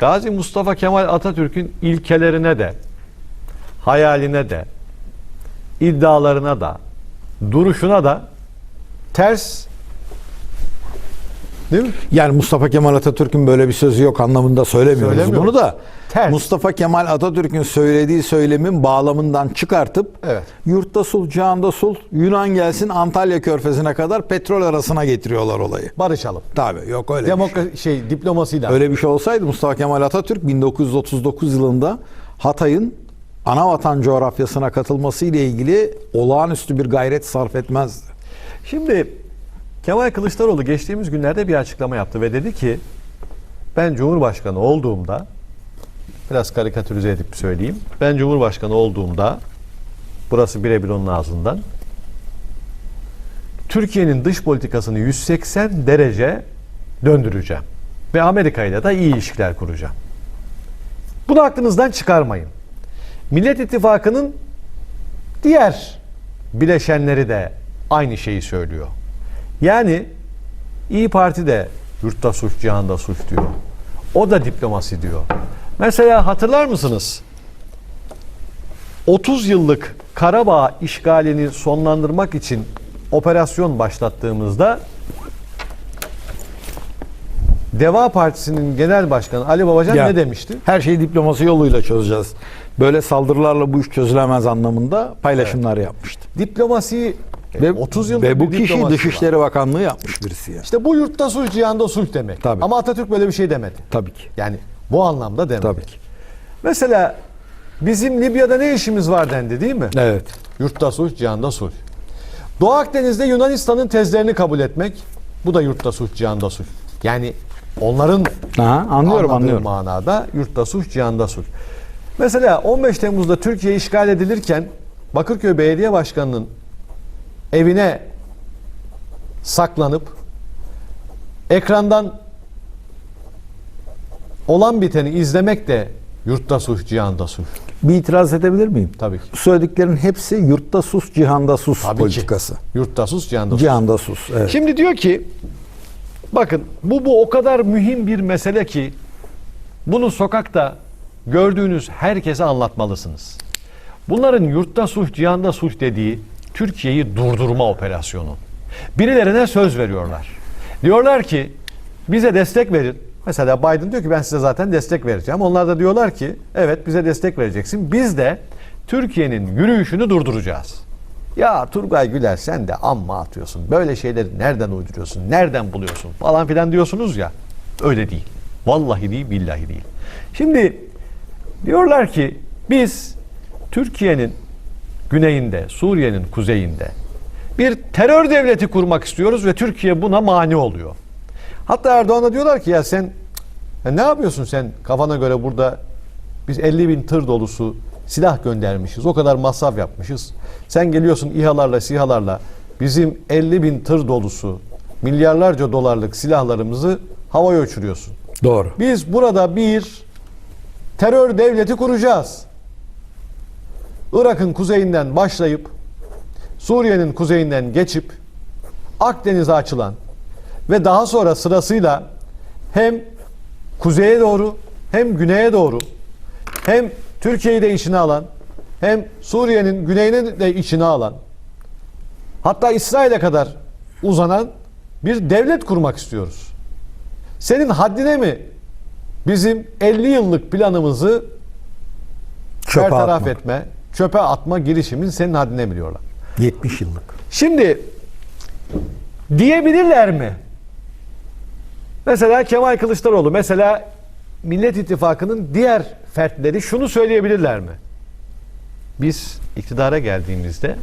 Gazi Mustafa Kemal Atatürk'ün ilkelerine de, hayaline de, iddialarına da, duruşuna da ters değil mi? Yani Mustafa Kemal Atatürk'ün böyle bir sözü yok anlamında söylemiyoruz Söylemiyoruz. bunu da. Ters. Mustafa Kemal Atatürk'ün söylediği söylemin bağlamından çıkartıp Evet. yurtta sul, cihanda sul, Yunan gelsin Antalya körfezine kadar petrol arasına getiriyorlar olayı. Barışalım. Tabii yok öyle bir şey. Şey diplomasıyla. Öyle bir şey olsaydı Mustafa Kemal Atatürk 1939 yılında Hatay'ın ana vatan coğrafyasına katılması ile ilgili olağanüstü bir gayret sarf etmezdi. Şimdi Kemal Kılıçdaroğlu geçtiğimiz günlerde bir açıklama yaptı ve dedi ki ben Cumhurbaşkanı olduğumda biraz karikatürize edip söyleyeyim. Ben Cumhurbaşkanı olduğumda burası birebir onun ağzından Türkiye'nin dış politikasını 180 derece döndüreceğim. Ve Amerika ile de iyi ilişkiler kuracağım. Bunu aklınızdan çıkarmayın. Millet İttifakı'nın diğer bileşenleri de aynı şeyi söylüyor. Yani İyi Parti de yurtta suç, cihanda suç diyor. O da diplomasi diyor. Mesela hatırlar mısınız? 30 yıllık Karabağ işgalini sonlandırmak için operasyon başlattığımızda Deva Partisi'nin genel başkanı Ali Babacan Ya, ne demişti? Her şeyi diplomasi yoluyla çözeceğiz. Böyle saldırılarla bu iş çözülemez anlamında paylaşımlar yapmıştı. Diplomasiyi Ve, 30 yıldır ve bu kişi diplomasi var. Dışişleri Bakanlığı yapmış birisi yani. İşte bu yurtta sulh, cihanda sulh demek. Tabii. Ama Atatürk böyle bir şey demedi. Tabii ki. Yani bu anlamda demedi. Tabii ki. Mesela bizim Libya'da ne işimiz var dendi değil mi? Evet. Yurtta sulh, cihanda sulh. Doğu Akdeniz'de Yunanistan'ın tezlerini kabul etmek, bu da yurtta sulh, cihanda sulh. Yani onların Aha, anlıyorum anlıyorum. manada yurtta sulh, cihanda sulh. Mesela 15 Temmuz'da Türkiye işgal edilirken Bakırköy Belediye Başkanı'nın evine saklanıp ekrandan olan biteni izlemek de yurtta sulh, cihanda sulh. Bir itiraz edebilir miyim? Tabii ki. Bu söylediklerin hepsi yurtta sus, cihanda sus Tabii politikası. ki. Yurtta sus, cihanda sulh. Cihanda sus. Evet. Şimdi diyor ki bakın bu bu o kadar mühim bir mesele ki bunu sokakta gördüğünüz herkese anlatmalısınız. Bunların yurtta sulh, cihanda sulh dediği Türkiye'yi durdurma operasyonu. Birilerine söz veriyorlar. Diyorlar ki bize destek verin. Mesela Biden diyor ki ben size zaten destek vereceğim. Onlar da diyorlar ki evet bize destek vereceksin. Biz de Türkiye'nin yürüyüşünü durduracağız. Ya Turgay Güler sen de amma atıyorsun. Böyle şeyleri nereden uyduruyorsun? Nereden buluyorsun? Falan filan diyorsunuz ya. Öyle değil. Vallahi değil, billahi değil. Şimdi diyorlar ki biz Türkiye'nin güneyinde, Suriye'nin kuzeyinde bir terör devleti kurmak istiyoruz ve Türkiye buna mani oluyor. Hatta Erdoğan'a diyorlar ki ya sen ya ne yapıyorsun sen kafana göre burada biz 50 bin tır dolusu silah göndermişiz. O kadar masraf yapmışız. Sen geliyorsun İHA'larla SİHA'larla bizim 50 bin tır dolusu milyarlarca dolarlık silahlarımızı havaya uçuruyorsun. Doğru. Biz burada bir terör devleti kuracağız. Irak'ın kuzeyinden başlayıp Suriye'nin kuzeyinden geçip Akdeniz'e açılan ve daha sonra sırasıyla hem kuzeye doğru hem güneye doğru hem Türkiye'yi de içine alan hem Suriye'nin güneyini de içine alan hatta İsrail'e kadar uzanan bir devlet kurmak istiyoruz. Senin haddine mi bizim 50 yıllık planımızı Çöpe bertaraf atmak. etme, çöpe atma girişimin senin haddine mi diyorlar. 70 yıllık. Şimdi diyebilirler mi? Mesela Kemal Kılıçdaroğlu, mesela Millet İttifakı'nın diğer fertleri şunu söyleyebilirler mi? Biz iktidara geldiğimizde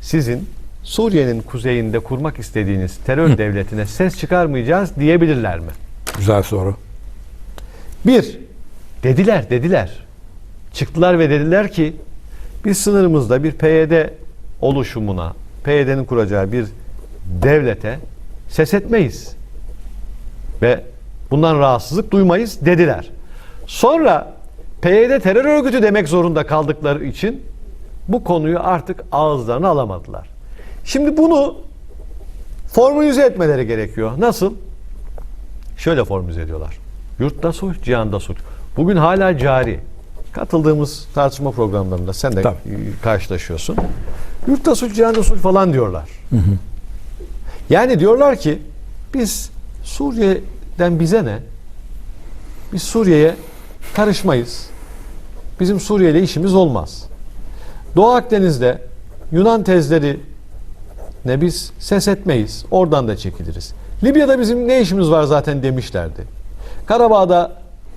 sizin Suriye'nin kuzeyinde kurmak istediğiniz terör devletine ses çıkarmayacağız diyebilirler mi? Güzel soru. Bir, dediler, dediler. Çıktılar ve dediler ki biz sınırımızda bir PYD oluşumuna, PYD'nin kuracağı bir devlete ses etmeyiz. Ve bundan rahatsızlık duymayız dediler. Sonra PYD terör örgütü demek zorunda kaldıkları için bu konuyu artık ağızlarına alamadılar. Şimdi bunu formülize etmeleri gerekiyor. Nasıl? Şöyle formülize ediyorlar. Yurtta sulh, cihanda sulh. Bugün hala cari. Katıldığımız tartışma programlarında sen de Tabii. karşılaşıyorsun. Yurtta sulh, cihanda sulh falan diyorlar. Yani diyorlar ki biz Suriye'den bize ne? Biz Suriye'ye karışmayız. Bizim Suriye ile işimiz olmaz. Doğu Akdeniz'de Yunan tezleri ne biz ses etmeyiz. Oradan da çekiliriz. Libya'da bizim ne işimiz var zaten demişlerdi. Karabağ'da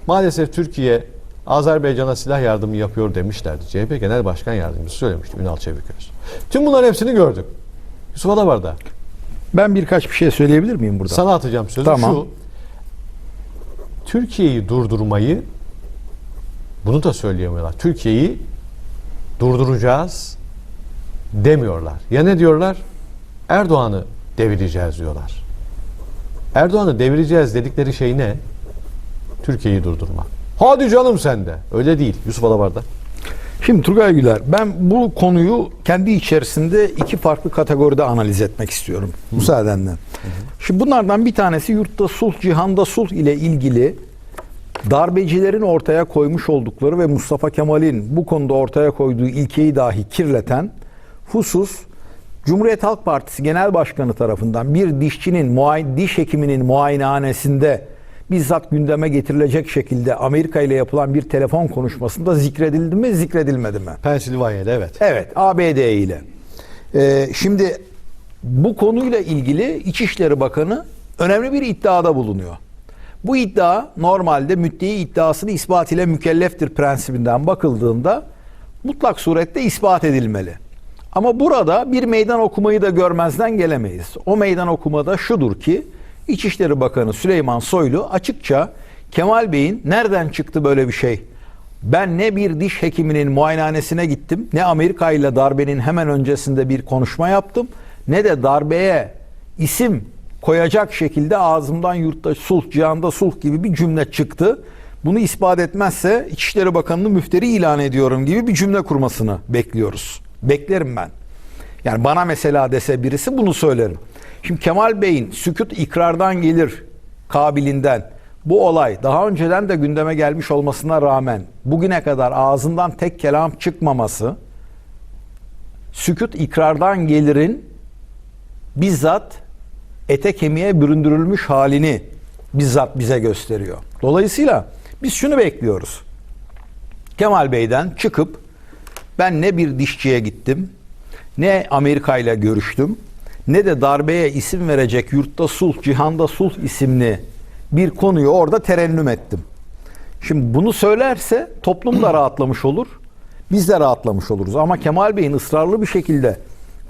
maalesef Türkiye Azerbaycan'a silah yardımı yapıyor demişlerdi. CHP Genel Başkan Yardımcısı söylemişti Ünal Çeviköz. Tüm bunların hepsini gördük. Yusuf Adabar'da. Ben birkaç bir şey söyleyebilir miyim burada? Sana atacağım sözü Tamam. şu. Türkiye'yi durdurmayı bunu da söyleyemiyorlar. Türkiye'yi durduracağız demiyorlar. Ya ne diyorlar? Erdoğan'ı devireceğiz diyorlar. Erdoğan'ı devireceğiz dedikleri şey ne? Türkiye'yi durdurmak. Hadi canım sende. Öyle değil. Yusuf Alabar'da. Şimdi Turgay Güler ben bu konuyu kendi içerisinde iki farklı kategoride analiz etmek istiyorum. Müsaadenle. Şimdi bunlardan bir tanesi yurtta sulh, cihanda sulh ile ilgili darbecilerin ortaya koymuş oldukları ve Mustafa Kemal'in bu konuda ortaya koyduğu ilkeyi dahi kirleten husus Cumhuriyet Halk Partisi Genel Başkanı tarafından bir dişçinin, muay- diş hekiminin muayenehanesinde bizzat gündeme getirilecek şekilde Amerika ile yapılan bir telefon konuşmasında zikredildi mi, zikredilmedi mi? Pensilvanya'da evet. Evet, ABD ile. Ee, şimdi bu konuyla ilgili İçişleri Bakanı önemli bir iddiada bulunuyor. Bu iddia normalde müddei iddiasını ispat ile mükelleftir prensibinden bakıldığında mutlak surette ispat edilmeli. Ama burada bir meydan okumayı da görmezden gelemeyiz. O meydan okumada şudur ki İçişleri Bakanı Süleyman Soylu açıkça Kemal Bey'in nereden çıktı böyle bir şey? Ben ne bir diş hekiminin muayenehanesine gittim, ne Amerika ile darbenin hemen öncesinde bir konuşma yaptım, ne de darbeye isim koyacak şekilde ağzımdan yurtta sulh, cihanda sulh gibi bir cümle çıktı. Bunu ispat etmezse İçişleri Bakanı'nı müfteri ilan ediyorum gibi bir cümle kurmasını bekliyoruz. Beklerim ben. Yani bana mesela dese birisi bunu söylerim. Şimdi Kemal Bey'in sükut ikrardan gelir kabilinden bu olay daha önceden de gündeme gelmiş olmasına rağmen bugüne kadar ağzından tek kelam çıkmaması sükut ikrardan gelirin bizzat ete kemiğe büründürülmüş halini bizzat bize gösteriyor. Dolayısıyla biz şunu bekliyoruz. Kemal Bey'den çıkıp ben ne bir dişçiye gittim, ne Amerika ile görüştüm, ne de darbeye isim verecek yurtta sulh, cihanda sulh isimli bir konuyu orada terennüm ettim. Şimdi bunu söylerse toplum da rahatlamış olur. Biz de rahatlamış oluruz. Ama Kemal Bey'in ısrarlı bir şekilde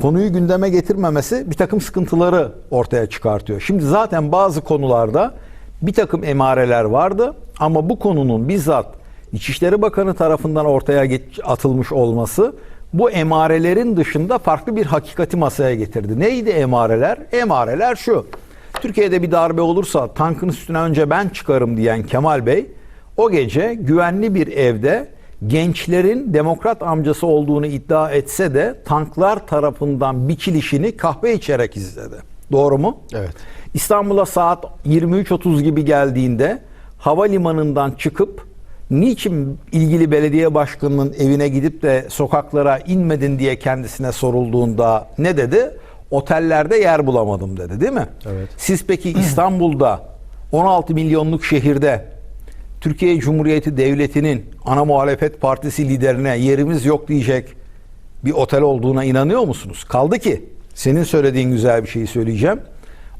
konuyu gündeme getirmemesi bir takım sıkıntıları ortaya çıkartıyor. Şimdi zaten bazı konularda bir takım emareler vardı ama bu konunun bizzat İçişleri Bakanı tarafından ortaya atılmış olması bu emarelerin dışında farklı bir hakikati masaya getirdi. Neydi emareler? Emareler şu. Türkiye'de bir darbe olursa tankın üstüne önce ben çıkarım diyen Kemal Bey o gece güvenli bir evde gençlerin demokrat amcası olduğunu iddia etse de tanklar tarafından biçilişini kahve içerek izledi. Doğru mu? Evet. İstanbul'a saat 23.30 gibi geldiğinde havalimanından çıkıp niçin ilgili belediye başkanının evine gidip de sokaklara inmedin diye kendisine sorulduğunda ne dedi? Otellerde yer bulamadım dedi değil mi? Evet. Siz peki İstanbul'da 16 milyonluk şehirde Türkiye Cumhuriyeti Devleti'nin ana muhalefet partisi liderine yerimiz yok diyecek bir otel olduğuna inanıyor musunuz? Kaldı ki senin söylediğin güzel bir şeyi söyleyeceğim.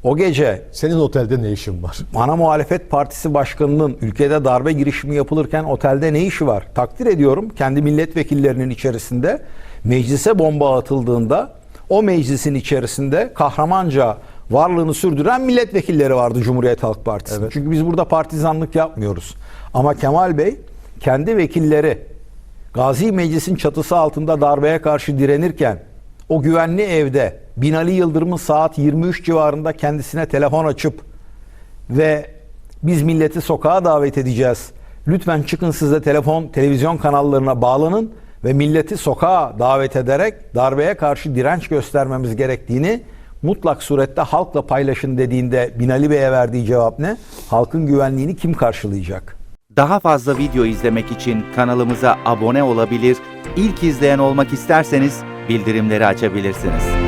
O gece Senin otelde ne işin var? ana muhalefet partisi başkanının ülkede darbe girişimi yapılırken otelde ne işi var? Takdir ediyorum kendi milletvekillerinin içerisinde meclise bomba atıldığında o meclisin içerisinde kahramanca varlığını sürdüren milletvekilleri vardı Cumhuriyet Halk Partisi. Evet. Çünkü biz burada partizanlık yapmıyoruz. Ama Kemal Bey kendi vekilleri Gazi Meclis'in çatısı altında darbeye karşı direnirken o güvenli evde Binali Yıldırım'ın saat 23 civarında kendisine telefon açıp ve biz milleti sokağa davet edeceğiz. Lütfen çıkın siz de telefon, televizyon kanallarına bağlanın ve milleti sokağa davet ederek darbeye karşı direnç göstermemiz gerektiğini mutlak surette halkla paylaşın dediğinde Binali Bey'e verdiği cevap ne? Halkın güvenliğini kim karşılayacak? Daha fazla video izlemek için kanalımıza abone olabilir, ilk izleyen olmak isterseniz bildirimleri açabilirsiniz.